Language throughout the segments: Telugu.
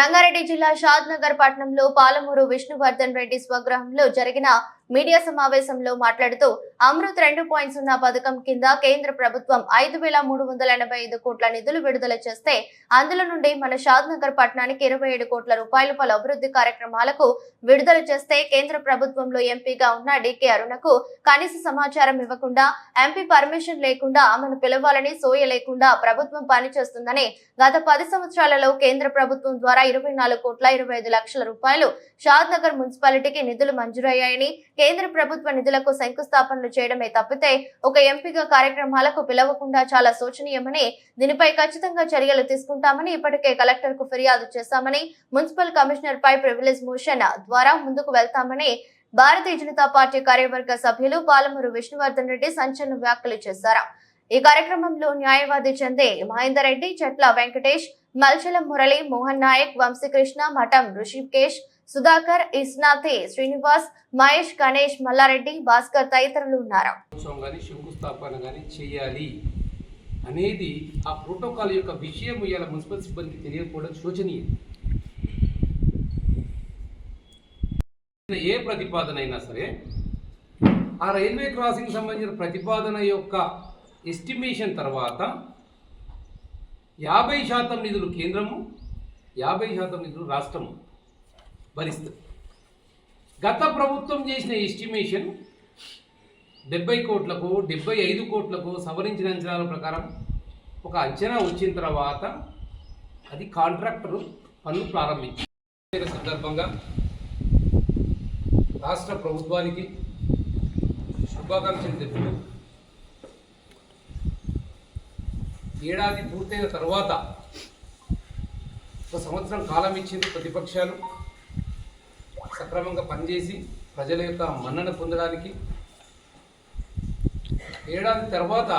రంగారెడ్డి జిల్లా షాద్ నగర్ పట్టణంలో పాలమూరు విష్ణువర్ధన్ రెడ్డి స్వగృహంలో జరిగిన మీడియా సమావేశంలో మాట్లాడుతూ అమృత్ రెండు పాయింట్ సున్నా పథకం కింద కేంద్ర ప్రభుత్వం ఐదు వేల మూడు వందల ఎనభై ఐదు కోట్ల నిధులు విడుదల చేస్తే అందులో నుండి మన షాద్ నగర్ పట్టణానికి ఇరవై ఏడు కోట్ల రూపాయలు పలు అభివృద్ధి కార్యక్రమాలకు విడుదల చేస్తే కేంద్ర ప్రభుత్వంలో ఎంపీగా ఉన్న డికే అరుణకు కనీస సమాచారం ఇవ్వకుండా ఎంపీ పర్మిషన్ లేకుండా ఆమెను పిలవాలని సోయ లేకుండా ప్రభుత్వం పనిచేస్తుందని గత పది సంవత్సరాలలో కేంద్ర ప్రభుత్వం ద్వారా ఇరవై నాలుగు కోట్ల ఇరవై ఐదు లక్షల రూపాయలు షాద్ నగర్ మున్సిపాలిటీకి నిధులు మంజూరయ్యాయని కేంద్ర ప్రభుత్వ నిధులకు శంకుస్థాపనలు చేయడమే తప్పితే ఒక ఎంపీగా కార్యక్రమాలకు పిలవకుండా చాలా శోచనీయమని దీనిపై ఖచ్చితంగా చర్యలు తీసుకుంటామని ఇప్పటికే కలెక్టర్కు ఫిర్యాదు చేశామని మున్సిపల్ కమిషనర్ పై ప్రివిలేజ్ మోషన్ ద్వారా ముందుకు వెళ్తామని భారతీయ జనతా పార్టీ కార్యవర్గ సభ్యులు పాలమూరు విష్ణువర్ధన్ రెడ్డి సంచలన వ్యాఖ్యలు చేశారు. ఈ కార్యక్రమంలో న్యాయవాది చందే మహేందర్ రెడ్డి చెట్ల వెంకటేష్ మల్చలం మురళి మోహన్ నాయక్ వంశీకృష్ణ మఠం ఋషికేష్ సుధాకర్ ఇస్నాథి శ్రీనివాస్ మహేష్ గణేష్ మల్లారెడ్డి భాస్కర్ తదితరులు ఉన్నారు. కానీ శంకుస్థాపన కానీ చేయాలి అనేది ఆ ప్రోటోకాల్ యొక్క విషయం ఇవాళ మున్సిపల్ సిబ్బందికి తెలియకపోవడం శోచనీయం. ఏ ప్రతిపాదన అయినా సరే ఆ రైల్వే క్రాసింగ్ సంబంధించిన ప్రతిపాదన యొక్క ఎస్టిమేషన్ తర్వాత యాభై శాతం నిధులు కేంద్రము యాభై శాతం నిధులు రాష్ట్రము. పరిస్థితి. గత ప్రభుత్వం చేసిన ఎస్టిమేషన్ డెబ్బై కోట్లకు డెబ్బై ఐదు కోట్లకు సవరించిన అంచనాల ప్రకారం ఒక అంచనా వచ్చిన తర్వాత అది కాంట్రాక్టర్ పనులు ప్రారంభించారు సందర్భంగా రాష్ట్ర ప్రభుత్వానికి శుభాకాంక్షలు తెలుపుతూ ఏడాది పూర్తయిన తర్వాత ఒక సంవత్సరం కాలం ఇచ్చింది ప్రతిపక్షాలు. సక్రమంగా పనిచేసి ప్రజల యొక్క మన్నన పొందడానికి ఏడాది తర్వాత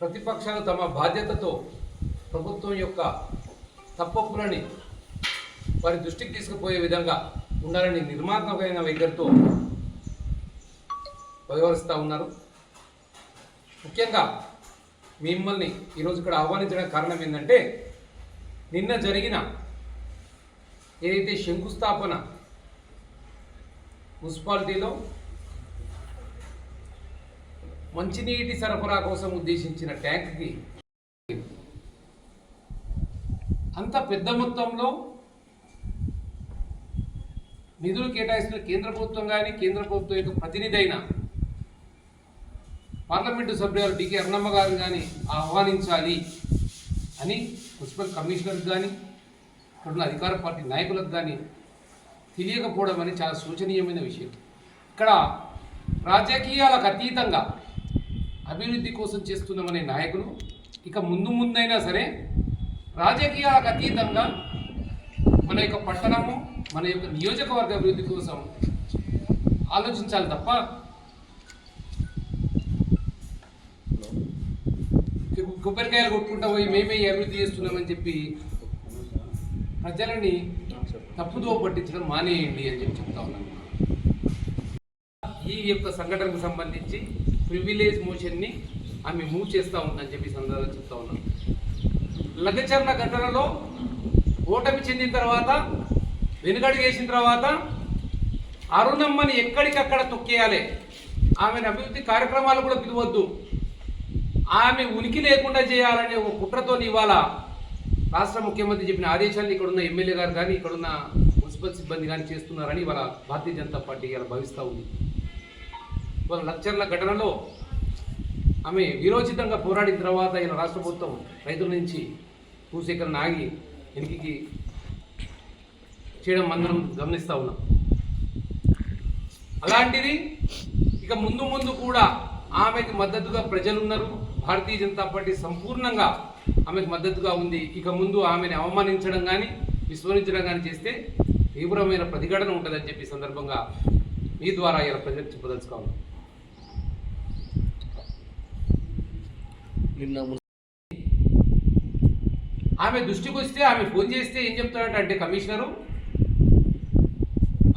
ప్రతిపక్షాలు తమ బాధ్యతతో ప్రభుత్వం యొక్క తప్పప్పులని వారి దృష్టికి తీసుకుపోయే విధంగా ఉండాలని నిర్మాత్మకమైన వైఖరితో వ్యవహరిస్తూ ఉన్నారు. ముఖ్యంగా మిమ్మల్ని ఈరోజు ఇక్కడ ఆహ్వానించడానికి కారణం ఏంటంటే నిన్న జరిగిన ఏదైతే శంకుస్థాపన మున్సిపాలిటీలో మంచినీటి సరఫరా కోసం ఉద్దేశించిన ట్యాంక్కి అంత పెద్ద మొత్తంలో నిధులు కేటాయిస్తున్న కేంద్ర ప్రభుత్వం కానీ కేంద్ర ప్రభుత్వం యొక్క ప్రతినిధి అయిన పార్లమెంటు సభ్యులు డికే అన్నమ్మ గారు కానీ ఆహ్వానించాలి అని మున్సిపల్ కమిషనర్కి కానీ ఇక్కడున్న అధికార పార్టీ నాయకులకు కానీ తెలియకపోవడం అనేది చాలా శోచనీయమైన విషయం. ఇక్కడ రాజకీయాలకు అతీతంగా అభివృద్ధి కోసం చేస్తున్నామనే నాయకులు ఇక ముందు ముందైనా సరే రాజకీయాలకు అతీతంగా మన యొక్క పట్టణము మన యొక్క నియోజకవర్గ అభివృద్ధి కోసం ఆలోచించాలి తప్ప కొబ్బరికాయలు కొట్టుకుంటా పోయి మేమే అభివృద్ధి చేస్తున్నామని చెప్పి ప్రజలని తప్పుదో పట్టించడం మానేయండి అని చెప్పి చెప్తా ఉన్నాను ఈ యొక్క సంఘటనకు సంబంధించి ప్రివిలేజ్ మోషన్ని ఆమె మూవ్ చేస్తూ ఉందని చెప్పి సందర్భంగా చెప్తా ఉన్నాను లగచర్ల ఘటనలో ఓటమి చెందిన తర్వాత వెనుకడుగు వేసిన తర్వాత అరుణమ్మని ఎక్కడికక్కడ తొక్కేయాలి. ఆమెను అభివృద్ధి కార్యక్రమాలు కూడా పిలవద్దు. ఆమె ఉనికి లేకుండా చేయాలనే ఒక కుట్రతో ఇవాళ రాష్ట్ర ముఖ్యమంత్రి చెప్పిన ఆదేశాన్ని ఇక్కడున్న ఎమ్మెల్యే గారు కానీ ఇక్కడున్న మున్సిపల్ సిబ్బంది కానీ చేస్తున్నారని వాళ్ళ భారతీయ జనతా పార్టీ ఇలా భావిస్తూ ఉంది. వాళ్ళ లక్షర్ల ఘటనలో ఆమె విరోచితంగా పోరాడిన తర్వాత ఈయన రాష్ట్ర ప్రభుత్వం రైతుల నుంచి భూసేకరణ ఆగి వెనుకకి చేయడం అందరం గమనిస్తూ ఉన్నాం. అలాంటిది ఇక ముందు ముందు కూడా ఆమెకి మద్దతుగా ప్రజలున్నారు. భారతీయ జనతా పార్టీ సంపూర్ణంగా ఆమెకు మద్దతుగా ఉంది. ఇక ముందు ఆమెను అవమానించడం కానీ విస్మరించడం కానీ చేస్తే తీవ్రమైన ప్రతిఘటన ఉంటుందని చెప్పి సందర్భంగా మీ ద్వారా ఇలా ప్రజలకు చెప్పదలుచుకోవాలి. నిన్న ఆమె దృష్టికి వస్తే ఆమె ఫోన్ చేస్తే ఏం చెప్తాడంటే అంటే కమిషనరు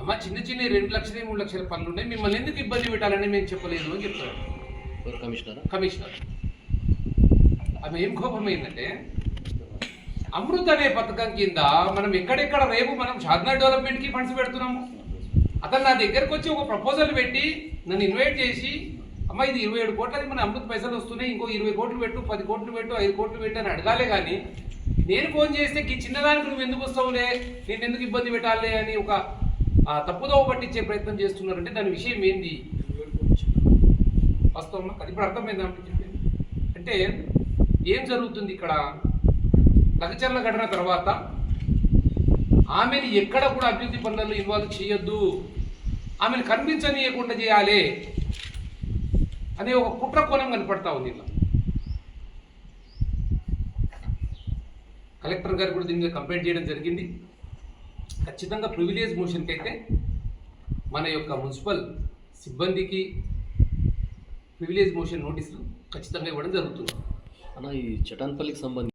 అమ్మ చిన్న చిన్న రెండు లక్షలు మూడు లక్షల పనులు ఉన్నాయి. మిమ్మల్ని ఎందుకు ఇబ్బంది పెట్టాలని మేము చెప్పలేదు అని చెప్తాడు. కమిషనరా? కమిషనర్. ఆమె ఏం కోపం అమృత్ అనే పథకం కింద మనం ఎక్కడెక్కడ రేపు మనం షాద్నగర్ డెవలప్మెంట్కి ఫండ్స్ పెడుతున్నాము? అతను నా దగ్గరకు వచ్చి ఒక ప్రపోజల్ పెట్టి నన్ను ఇన్వైట్ చేసి అమ్మ ఇది ఇరవై ఏడు కోట్లది మన అమృత్ పైసలు వస్తున్నాయి ఇంకో ఇరవై కోట్లు పెట్టు పది కోట్లు పెట్టు ఐదు కోట్లు పెట్టు అని అడగాలే కానీ నేను ఫోన్ చేస్తే చిన్నదానికి నువ్వు ఎందుకు వస్తావులే? నేను ఎందుకు ఇబ్బంది పెట్టాలి? అని ఒక తప్పుదోవ పట్టించే ప్రయత్నం చేస్తున్నారంటే దాని విషయం ఏంది? వస్తావు అది ఇప్పుడు అర్థమైందా? అంటే అంటే ఏం జరుగుతుంది ఇక్కడ? లగచర్ల ఘటన తర్వాత ఆమెని ఎక్కడ కూడా అభివృద్ధి పనులలో ఇన్వాల్వ్ చేయొద్దు. ఆమెను కనిపించనీయకుండా చేయాలి అనే ఒక కుట్ర కోణం కనపడతా ఉంది ఇలా. కలెక్టర్ గారు కూడా దీని మీద కంప్లైంట్ చేయడం జరిగింది. ఖచ్చితంగా ప్రివిలేజ్ మోషన్కి అయితే మన యొక్క మున్సిపల్ సిబ్బందికి ప్రివిలేజ్ మోషన్ నోటీసులు ఖచ్చితంగా ఇవ్వడం జరుగుతుంది. అన్న ఈ చటాన్పల్లికి సంబంధించి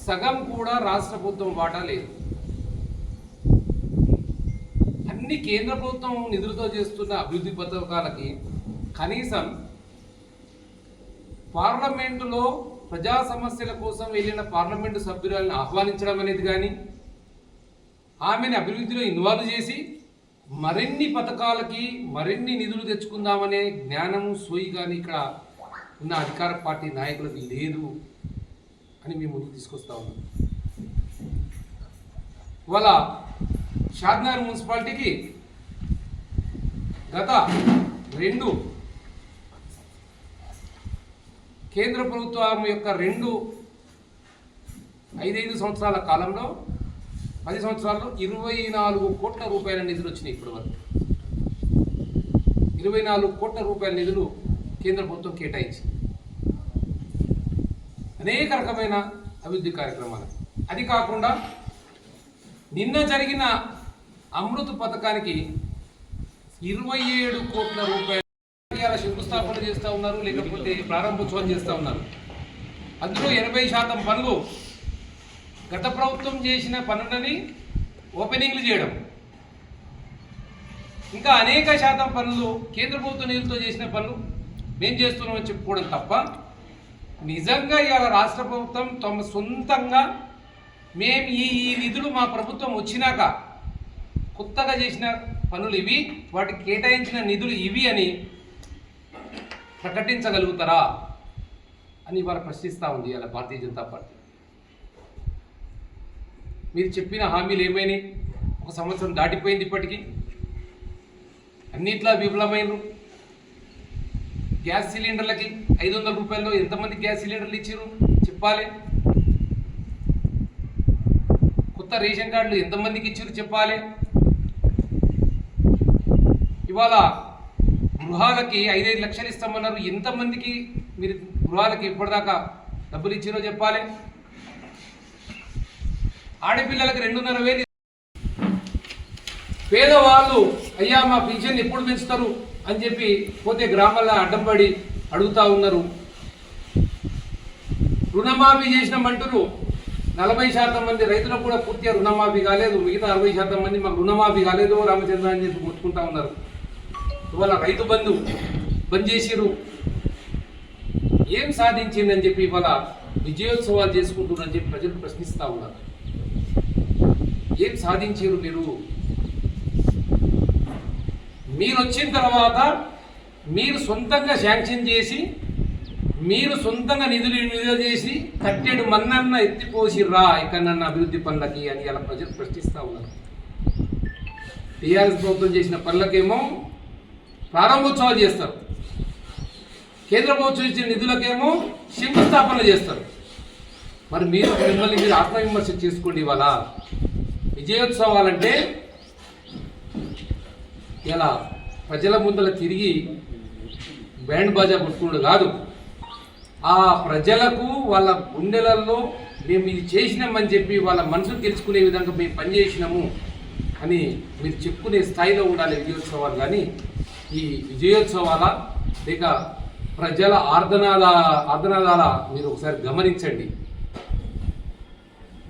సగం కూడా రాష్ట్ర ప్రభుత్వం వాటా లేదు. అన్ని కేంద్ర ప్రభుత్వం నిధులతో చేస్తున్న అభివృద్ధి పథకాలకి కనీసం పార్లమెంటులో ప్రజా సమస్యల కోసం వెళ్ళిన పార్లమెంటు సభ్యురాలను ఆహ్వానించడం అనేది కానీ ఆమెను అభివృద్ధిలో ఇన్వాల్వ్ చేసి మరిన్ని పథకాలకి మరిన్ని నిధులు తెచ్చుకుందామనే జ్ఞానము సోయి కానీ ఇక్కడ ఉన్న అధికార పార్టీ నాయకులకు లేదు అని మేము ముందుకు తీసుకొస్తా ఉన్నాం. ఇవాళ షాద్నగర్ మున్సిపాలిటీకి గత రెండు కేంద్ర ప్రభుత్వం యొక్క రెండు ఐదైదు సంవత్సరాల కాలంలో పది సంవత్సరాల్లో ఇరవై నాలుగు కోట్ల రూపాయల నిధులు వచ్చినాయి ఇప్పటి వరకు. ఇరవై నాలుగు కోట్ల రూపాయల నిధులు కేంద్ర ప్రభుత్వం కేటాయించింది. అనేక రకమైన అభివృద్ధి కార్యక్రమాలు. అది కాకుండా నిన్న జరిగిన అమృత్ పథకానికి ఇరవై ఏడు కోట్ల రూపాయలు శంకుస్థాపన చేస్తూ ఉన్నారు లేకపోతే ప్రారంభోత్సవం చేస్తూ ఉన్నారు. అందులో ఎనభై శాతం పనులు గత ప్రభుత్వం చేసిన పనులని ఓపెనింగ్లు చేయడం. ఇంకా అనేక శాతం పనులు కేంద్ర ప్రభుత్వ నిధులతో చేసిన పనులు మేము చేస్తున్నామని చెప్పుకోవడం తప్ప నిజంగా ఇవాళ రాష్ట్ర ప్రభుత్వం తమ సొంతంగా మేము ఈ ఈ నిధులు మా ప్రభుత్వం వచ్చినాక కొత్తగా చేసిన పనులు ఇవి వాటికి కేటాయించిన నిధులు ఇవి అని ప్రకటించగలుగుతారా అని ఇవాళ ప్రశ్నిస్తూ ఉంది ఇవాళ భారతీయ జనతా పార్టీ. మీరు చెప్పిన హామీలు ఏమైనాయి? ఒక సంవత్సరం దాటిపోయింది ఇప్పటికీ. అన్నిట్లా విఫలమైన గ్యాస్ సిలిండర్లకి ఐదు వందల రూపాయల్లో ఎంతమంది గ్యాస్ సిలిండర్లు ఇచ్చారు చెప్పాలి. కొత్త రేషన్ కార్డులు ఎంతమందికి ఇచ్చారు చెప్పాలి. ఇవాళ గృహాలకి ఐదైదు లక్షలు ఇస్తామన్నారు. ఎంతమందికి మీరు గృహాలకి ఇప్పటిదాకా డబ్బులు ఇచ్చారో చెప్పాలి. ఆడపిల్లలకి రెండున్నర వేలు పేదవాళ్ళు అయ్యా మా పింఛన్ ఎప్పుడు పెంచుతారు? అని చెప్పి పోతే గ్రామాల్లో అడ్డం పడి అడుగుతా ఉన్నారు. రుణమాఫీ చేసినామంటారు. నలభై శాతం మంది రైతులకు కూడా పూర్తిగా రుణమాఫీ కాలేదు. మిగతా అరవై శాతం మంది మాకు రుణమాఫీ కాలేదు రామచంద్ర అని చెప్పి ముట్టుకుంటా ఉన్నారు. ఇవాళ రైతు బంధు బంద్ చేసిరు ఏం సాధించిందని చెప్పి ఇవాళ విజయోత్సవాలు చేసుకుంటున్నారని చెప్పి ప్రజలు ప్రశ్నిస్తూ ఉన్నారు. ఏం సాధించారు మీరు? మీరు వచ్చిన తర్వాత మీరు సొంతంగా శాంక్షన్ చేసి మీరు సొంతంగా నిధులు విడుదల చేసి కట్టెడు మన్నన్న ఎత్తిపోసిర్రా ఇక్కడన్న అభివృద్ధి పనులకి అని ఇలా ప్రజలు ప్రశ్నిస్తూ ఉన్నారు. టీఆర్ఎస్ ప్రభుత్వం చేసిన పనులకేమో ప్రారంభోత్సవాలు చేస్తారు. కేంద్ర ప్రభుత్వం ఇచ్చిన నిధులకేమో శంకుస్థాపన చేస్తారు. మరి మీరు మిమ్మల్ని మీరు ఆత్మవిమర్శ చేసుకోండి ఇవాళ. విజయోత్సవాలంటే ఇలా ప్రజల ముందల తిరిగి బ్యాండ్ బాజా కొట్టుకున్నాడు కాదు. ఆ ప్రజలకు వాళ్ళ గుండెలలో మేము ఇది చేసినామని చెప్పి వాళ్ళ మనసును తెలుసుకునే విధంగా మేము పనిచేసినాము అని మీరు చెప్పుకునే స్థాయిలో ఉండాలి విజయోత్సవాలు. కానీ ఈ విజయోత్సవాల లేక ప్రజల ఆర్దనాల ఆర్ధనాదాల మీరు ఒకసారి గమనించండి.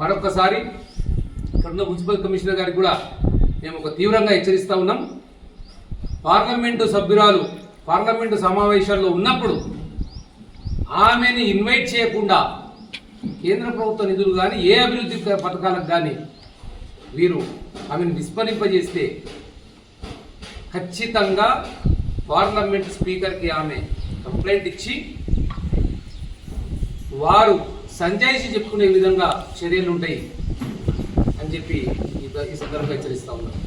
మరొకసారి ఇక్కడున్న మున్సిపల్ కమిషనర్ గారికి కూడా మేము ఒక తీవ్రంగా హెచ్చరిస్తూ ఉన్నాం. పార్లమెంటు సభ్యురాలు పార్లమెంటు సమావేశాల్లో ఉన్నప్పుడు ఆమెని ఇన్వైట్ చేయకుండా కేంద్ర ప్రభుత్వ నిధులు కానీ ఏ అభివృద్ధి పథకాలకు కానీ వీరు ఆమెను విస్మరింపజేస్తే ఖచ్చితంగా పార్లమెంట్ స్పీకర్కి ఆమె కంప్లైంట్ ఇచ్చి వారు సంజాయిషి చెప్పుకునే విధంగా చర్యలు ఉంటాయి అని చెప్పి ఈ సందర్భంగా హెచ్చరిస్తా ఉన్నారు